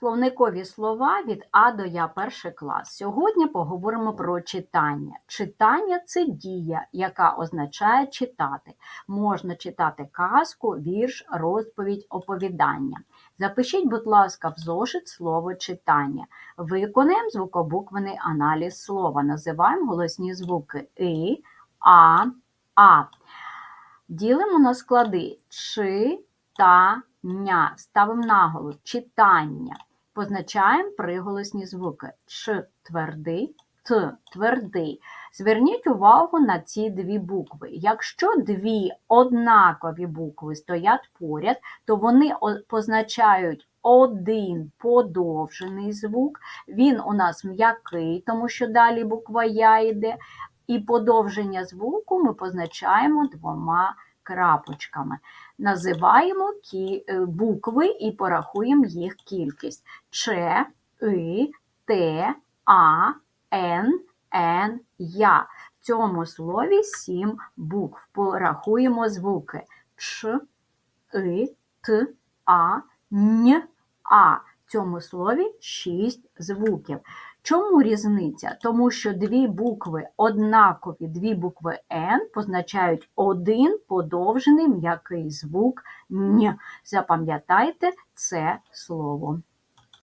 Словникові слова від А до Я перший клас. Сьогодні поговоримо про читання. Читання це дія, яка означає читати. Можна читати казку, вірш, розповідь, оповідання. Запишіть, будь ласка, в зошит слово читання. Виконаємо звукобуквений аналіз слова. Називаємо голосні звуки И, А, А. Ділимо на склади читання. Ставимо наголос читання. Позначаємо приголосні звуки Ч твердий, Т твердий. Зверніть увагу на ці дві букви. Якщо дві однакові букви стоять поряд, то вони позначають один подовжений звук. Він у нас м'який, тому що далі буква Я йде. І подовження звуку ми позначаємо двома крапочками. Називаємо е, букви і порахуємо їх кількість. Ч, И, Т, А, Н, Н, Я. В цьому слові сім букв. Порахуємо звуки Ч, И, Т, А, Н, А. В цьому слові шість звуків. Чому різниця? Тому що дві букви однакові, дві букви Н позначають один подовжений м'який звук Н. Запам'ятайте це слово.